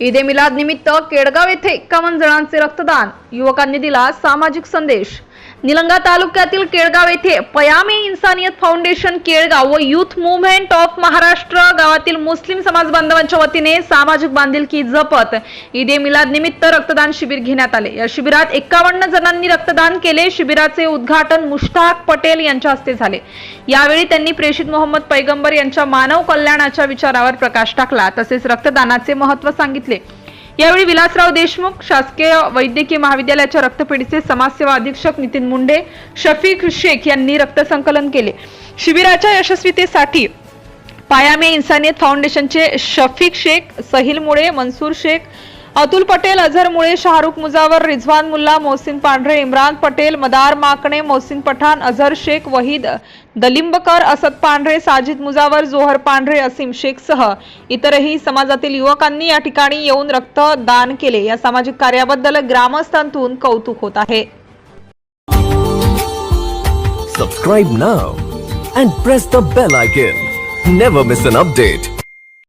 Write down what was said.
ईद ए मिलाद निमित्त केडगाव येथे एकावन्न जणांचे रक्तदान. युवकांनी दिला सामाजिक संदेश. निलंगा तालुक्यातील केळगाव येथे पयामे इन्सानियत फाउंडेशन केळगाव व युथ मुवमेंट ऑफ महाराष्ट्र गावातील मुस्लिम समाज बांधवांच्या वतीने सामाजिक बांधिलकी जपत ईद ए मिलाद निमित्त रक्तदान शिबिर घेण्यात आले. या शिबिरात एकावन्न जणांनी रक्तदान केले. शिबिराचे उद्घाटन मुश्ताक पटेल यांच्या हस्ते झाले. यावेळी त्यांनी प्रेषित मोहम्मद पैगंबर यांच्या मानव कल्याणाच्या विचारावर प्रकाश टाकला. तसेच रक्तदानाचे महत्त्व सांगितले. यावेळी विलासराव देशमुख शासकीय वैद्यकीय महाविद्यालयाच्या रक्तपेढीचे समाजसेवा अधीक्षक नितीन मुंडे शफीक शेख यांनी रक्तसंकलन केले. शिबिराच्या यशस्वीतेसाठी पायामे इन्सानियत फाउंडेशनचे शफीक शेख सहिल मुळे मनसूर शेख अतुल पटेल अझर मुळे शाहरुख मुजावर रिझवान मुल्ला मोहसिन पांढरे इम्रान पटेल मदार माकणे मोहसिन पठाण अझर शेख वहीद दलिंबकर असद पांढरे साजिद मुजावर जोहर पांढरे असीम शेखसह इतरही समाजातील युवकांनी या ठिकाणी येऊन रक्तदान केले. या सामाजिक कार्याबद्दल ग्रामस्थांतून कौतुक होत आहे. Subscribe now and press the bell icon never miss an update